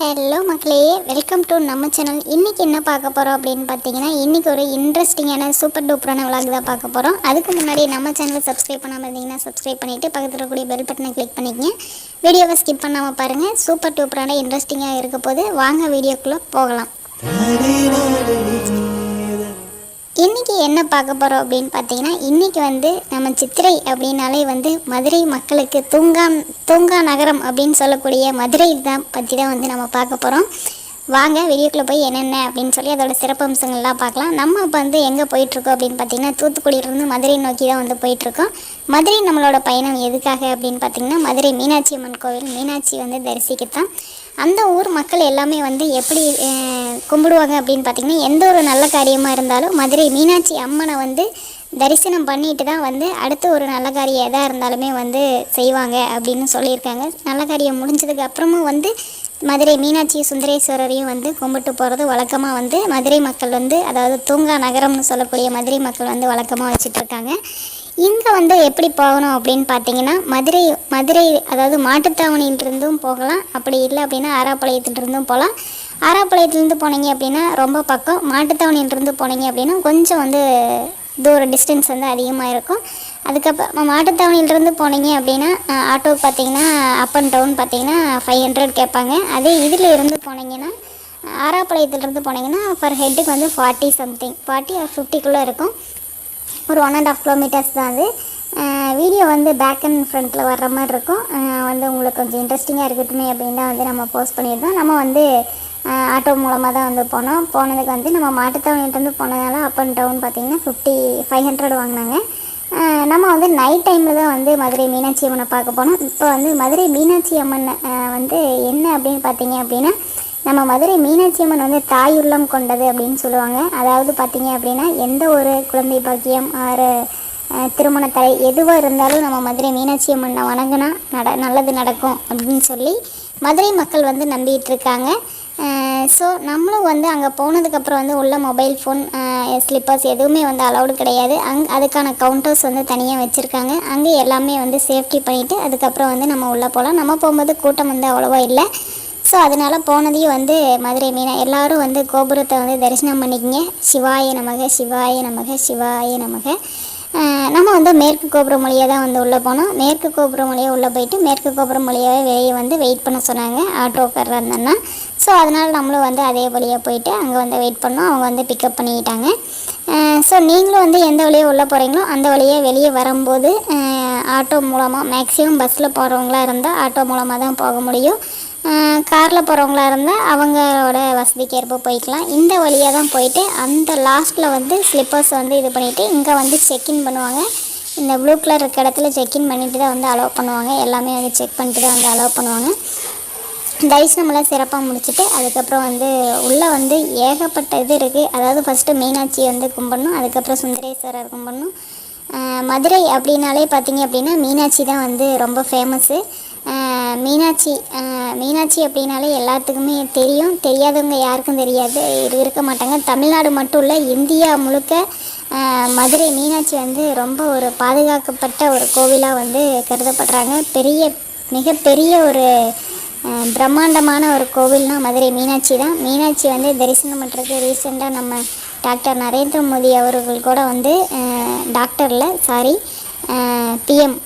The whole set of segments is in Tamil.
ஹலோ மக்களே வெல்கம் டு நம்ம சேனல் இன்றைக்கி என்ன பார்க்க போகிறோம் அப்படின்னு பார்த்தீங்கன்னா இன்றைக்கி ஒரு இன்ட்ரெஸ்டிங்கான சூப்பர் டூப்பரான விளாக் தான் பார்க்க போகிறோம் அதுக்கு முன்னாடி நம்ம சேனலை சப்ஸ்கிரைப் பண்ணாமல் இருந்தீங்கன்னா சப்ஸ்கிரைப் பண்ணிவிட்டு பக்கத்தில் இருக்கக்கூடிய பெல் பட்டனை கிளிக் பண்ணிக்கங்க. வீடியோவை ஸ்கிப் பண்ணாமல் பாருங்கள் சூப்பர் டூப்பரான இன்ட்ரெஸ்டிங்காக இருக்க போது வாங்க வீடியோக்குள்ளே போகலாம். என்ன பார்க்க போகிறோம் அப்படின்னு பார்த்தீங்கன்னா இன்றைக்கி வந்து நம்ம சித்திரை அப்படின்னாலே வந்து மதுரை மக்களுக்கு தூங்கா தூங்கா நகரம் அப்படின்னு சொல்லக்கூடிய மதுரை தான் பற்றி தான் வந்து நம்ம பார்க்க போகிறோம் வாங்க வீடியோக்குள்ளே போய் என்னென்ன அப்படின்னு சொல்லி அதோட சிறப்பம்சங்கள்லாம் பார்க்கலாம். நம்ம இப்போ வந்து எங்கே போயிட்டுருக்கோம் அப்படின்னு பார்த்தீங்கன்னா தூத்துக்குடியிலேருந்து மதுரை நோக்கி தான் வந்து போயிட்டுருக்கோம். மதுரை நம்மளோட பயணம் எதுக்காக அப்படின்னு பார்த்தீங்கன்னா மதுரை மீனாட்சி அம்மன் கோவில் மீனாட்சி வந்து தரிசிக்கத்தான். அந்த ஊர் மக்கள் எல்லாமே வந்து எப்படி கும்பிடுவாங்க அப்படின்னு பார்த்தீங்கன்னா எந்த ஒரு நல்ல காரியமாக இருந்தாலும் மதுரை மீனாட்சி அம்மனை வந்து தரிசனம் பண்ணிட்டு தான் வந்து அடுத்த ஒரு நல்ல காரியம் எதாக இருந்தாலுமே வந்து செய்வாங்க அப்படின்னு சொல்லியிருக்காங்க. நல்ல காரியம் முடிஞ்சதுக்கு அப்புறமும் வந்து மதுரை மீனாட்சி சுந்தரேஸ்வரரையும் வந்து கும்பிட்டு போகிறது வழக்கமாக வந்து மதுரை மக்கள் வந்து அதாவது தூங்கா நகரம்னு சொல்லக்கூடிய மதுரை மக்கள் வந்து வழக்கமாக வச்சுட்ருக்காங்க. இங்கே வந்து எப்படி போகணும் அப்படின்னு பார்த்தீங்கன்னா மதுரை மதுரை அதாவது மாட்டுத்தாவணியிலிருந்தும் போகலாம். அப்படி இல்லை அப்படின்னா ஆராப்பாளையத்திலிருந்தும் போகலாம். ஆராப்பாளையத்துலேருந்து போனீங்க அப்படின்னா ரொம்ப பக்கம். மாட்டுத்தாவணியிலிருந்து போனீங்க அப்படின்னா கொஞ்சம் வந்து தூர டிஸ்டன்ஸ் வந்து அதிகமாக இருக்கும். அதுக்கப்புறம் மாட்டுத்தாவணியிலிருந்து போனீங்க அப்படின்னா ஆட்டோவுக்கு ஆட்டோ பார்த்தீங்கன்னா அப் அண்ட் டவுன் பார்த்தீங்கன்னா ஃபைவ் ஹண்ட்ரட் கேட்பாங்க. அதே இதில் இருந்து போனீங்கன்னா ஆறாப்பாளையத்துலேருந்து போனீங்கன்னா பர் ஹெட்டுக்கு வந்து ஃபார்ட்டி சம்திங் ஃபார்ட்டி ஆர் ஃபிஃப்டிக்குள்ளே இருக்கும். ஒரு ஒன் அண்ட் ஆஃப் கிலோமீட்டர்ஸ் தான் அது. வீடியோ வந்து பேக் அண்ட் ஃப்ரண்ட்டில் வர்ற மாதிரி இருக்கும். வந்து உங்களுக்கு கொஞ்சம் இன்ட்ரெஸ்டிங்காக இருக்கட்டுமே அப்படின்னு தான் வந்து நம்ம போஸ்ட் பண்ணியிருந்தோம். நம்ம வந்து ஆட்டோ மூலமாக தான் வந்து போனோம். போனதுக்கு வந்து நம்ம மாட்டுத்தாவணியிலேருந்து போனதால அப் அண்ட் டவுன் பார்த்தீங்கன்னா ஃபிஃப்டி ஃபைவ் ஹண்ட்ரட் வாங்கினாங்க. நம்ம வந்து நைட் டைமில் தான் வந்து மதுரை மீனாட்சி அம்மனை பார்க்க போனோம். இப்போ வந்து மதுரை மீனாட்சி அம்மன் வந்து என்ன அப்படின்னு பார்த்தீங்க அப்படின்னா நம்ம மதுரை மீனாட்சி அம்மன் வந்து தாயுள்ளம் கொண்டது அப்படின்னு சொல்லுவாங்க. அதாவது பார்த்தீங்க அப்படின்னா எந்த ஒரு குழந்தை பாக்கியம் ஆறு திருமணத்தலை எதுவாக இருந்தாலும் நம்ம மதுரை மீனாட்சி அம்மனை வணங்கினா நட நல்லது நடக்கும் அப்படின்னு சொல்லி மதுரை மக்கள் வந்து நம்பிட்டு இருக்காங்க. ஸோ நம்மளும் வந்து அங்கே போனதுக்கப்புறம் வந்து உள்ள மொபைல் ஃபோன் ஸ்லிப்பர்ஸ் எதுவுமே வந்து அலௌடு கிடையாது. அங் அதுக்கான கவுண்டர்ஸ் வந்து தனியாக வச்சுருக்காங்க. அங்கே எல்லாமே வந்து சேஃப்டி பண்ணிவிட்டு அதுக்கப்புறம் வந்து நம்ம உள்ளே போகலாம் நம்ம போகும்போது கூட்டம் வந்து அவ்வளோவா இல்லை. ஸோ அதனால் போனதையும் வந்து மதுரை மீனா எல்லாரும் வந்து கோபுரத்தை வந்து தரிசனம் பண்ணிக்கங்க. சிவாய நமக சிவாய நமக சிவாய நமக. நம்ம வந்து மேற்கு கோபுரம் வழியாக தான் வந்து உள்ளே போனோம். மேற்கு கோபுரம் வழியாக உள்ளே போயிட்டு மேற்கு கோபுரம் வழியாகவே வெளியே வந்து வெயிட் பண்ண சொன்னாங்க. ஆட்டோக்காரராக இருந்தோன்னா. ஸோ அதனால் நம்மளும் வந்து அதே வழியாக போயிட்டு அங்கே வந்து வெயிட் பண்ணோம். அவங்க வந்து பிக்கப் பண்ணிக்கிட்டாங்க. ஸோ நீங்களும் வந்து எந்த வழியாக உள்ளே போகிறீங்களோ அந்த வழியாக வெளியே வரும்போது ஆட்டோ மூலமாக மேக்ஸிமம் பஸ்ஸில் போகிறவங்களா இருந்தால் ஆட்டோ மூலமாக தான் போக முடியும். காரில் போகிறவங்களா இருந்தால் அவங்களோட வசதிக்கு ஏற்ப போய்க்கலாம். இந்த வழியாக தான் போயிட்டு அந்த லாஸ்ட்டில் வந்து ஸ்லிப்பர்ஸ் வந்து இது பண்ணிவிட்டு இங்கே வந்து செக்இன் பண்ணுவாங்க. இந்த ப்ளூ கலர் இருக்க இடத்துல செக்இன் பண்ணிட்டு தான் வந்து அலோவ் பண்ணுவாங்க. எல்லாமே வந்து செக் பண்ணிட்டு தான் வந்து அலோவ் பண்ணுவாங்க. தரிசனமெல்லாம் சிறப்பாக முடிச்சுட்டு அதுக்கப்புறம் வந்து உள்ளே வந்து ஏகப்பட்ட இது இருக்குது அதாவது ஃபஸ்ட்டு மீனாட்சி வந்து கும்பிடணும் அதுக்கப்புறம் சுந்தரேஸ்வரர் கும்பிடணும். மதுரை அப்படின்னாலே பார்த்தீங்க அப்படின்னா மீனாட்சி தான் வந்து ரொம்ப ஃபேமஸ்ஸு மீனாட்சி மீனாட்சி அப்படின்னாலே எல்லாத்துக்குமே தெரியும். தெரியாதவங்க யாருக்கும் தெரியாது. இது இருக்க மாட்டாங்க. தமிழ்நாடு மட்டும் இல்லை இந்தியா முழுக்க மதுரை மீனாட்சி வந்து ரொம்ப ஒரு பாதுகாக்கப்பட்ட ஒரு கோவிலாக வந்து கருதப்படுறாங்க. பெரிய மிகப்பெரிய ஒரு பிரம்மாண்டமான ஒரு கோவில்னா மதுரை மீனாட்சி தான். மீனாட்சி வந்து தரிசனம் பண்ணுறதுக்கு ரீசெண்டாக நம்ம டாக்டர் நரேந்திர மோடி அவர்கள் கூட வந்து டாக்டரில் சாரி பிஎம்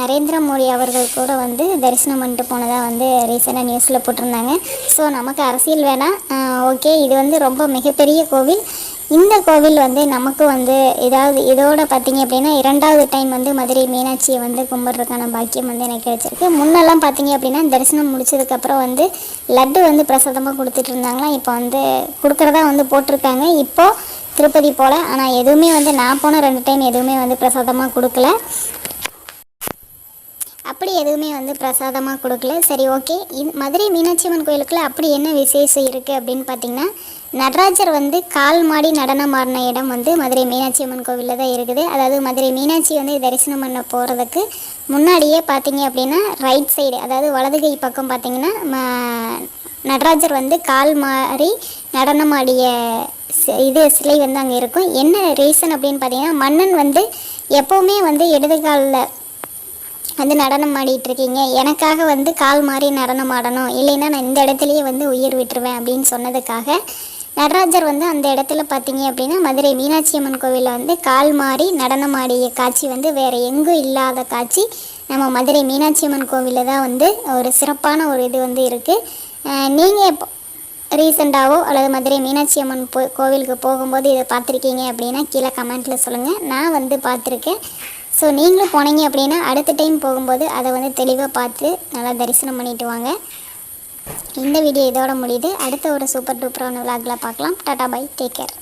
நரேந்திர மோடி அவர்கள் கூட வந்து தரிசனம் பண்ணிட்டு போனதாக வந்து ரீசெண்டாக நியூஸில் போட்டிருந்தாங்க. ஸோ நமக்கு அரசியல் வேணாம். ஓகே இது வந்து ரொம்ப மிகப்பெரிய கோவில். இந்த கோவில் வந்து நமக்கு வந்து ஏதாவது இதோட பார்த்தீங்க அப்படின்னா இரண்டாவது டைம் வந்து மதுரை மீனாட்சியை வந்து கும்பிட்றதுக்கான பாக்கியம் வந்து எனக்கு கிடைச்சிருக்கு. முன்னெல்லாம் பார்த்தீங்க அப்படின்னா தரிசனம் முடிச்சதுக்கப்புறம் வந்து லட்டு வந்து பிரசாதமாக கொடுத்துட்டு இருந்தாங்களாம். இப்போ வந்து கொடுக்குறதா வந்து போட்டிருக்காங்க. இப்போ திருப்பதி போல் ஆனால் எதுவுமே வந்து நான் போன ரெண்டு டைம் எதுவுமே வந்து பிரசாதமாக கொடுக்கல. அப்படி எதுவுமே வந்து பிரசாதமாக கொடுக்கல. சரி ஓகே. இது மதுரை மீனாட்சி அம்மன் கோயிலுக்குள்ள அப்படி என்ன விசேஷம் இருக்குது அப்படின்னு பார்த்தீங்கன்னா நடராஜர் வந்து கால் மாடி நடனம் ஆடின இடம் வந்து மதுரை மீனாட்சி அம்மன் கோவிலில் தான் இருக்குது. அதாவது மதுரை மீனாட்சி வந்து தரிசனம் பண்ண போகிறதுக்கு முன்னாடியே பார்த்தீங்க அப்படின்னா ரைட் சைடு அதாவது வலது கை பக்கம் பார்த்தீங்கன்னா நடராஜர் வந்து கால் மாறி நடனமாடிய இது சிலை வந்து அங்கே இருக்கும். என்ன ரீசன் அப்படின்னு பார்த்தீங்கன்னா மன்னன் வந்து எப்போவுமே வந்து இடது காலில் வந்து நடனம் ஆடிட்டு இருக்கீங்க எனக்காக வந்து கால் மாறி நடனம் ஆடணும். இல்லைன்னா நான் இந்த இடத்துலையே வந்து உயிர் விட்டுருவேன் அப்படின்னு சொன்னதுக்காக நடராஜர் வந்து அந்த இடத்துல பார்த்தீங்க அப்படின்னா மதுரை மீனாட்சி அம்மன் கோவிலில் வந்து கால் மாறி நடனம் ஆடிய காட்சி வந்து வேறு எங்கும் இல்லாத காட்சி. நம்ம மதுரை மீனாட்சி அம்மன் கோவிலில் தான் வந்து ஒரு சிறப்பான ஒரு இது வந்து இருக்குது நீங்கள் இப்போ அல்லது மதுரை மீனாட்சி அம்மன் போ கோவிலுக்கு போகும்போது இதை பார்த்துருக்கீங்க அப்படின்னா கீழே கமெண்ட்டில் சொல்லுங்கள் நான் வந்து பார்த்துருக்கேன். ஸோ நீங்களும் போனீங்க அப்படின்னா அடுத்த டைம் போகும்போது அதை வந்து தெளிவாக பார்த்து நல்லா தரிசனம் பண்ணிட்டு வாங்க. இந்த வீடியோ இதோட முடியுது. அடுத்த ஒரு சூப்பர் டூப்பரான விளாகில் பார்க்கலாம். Tata bye take care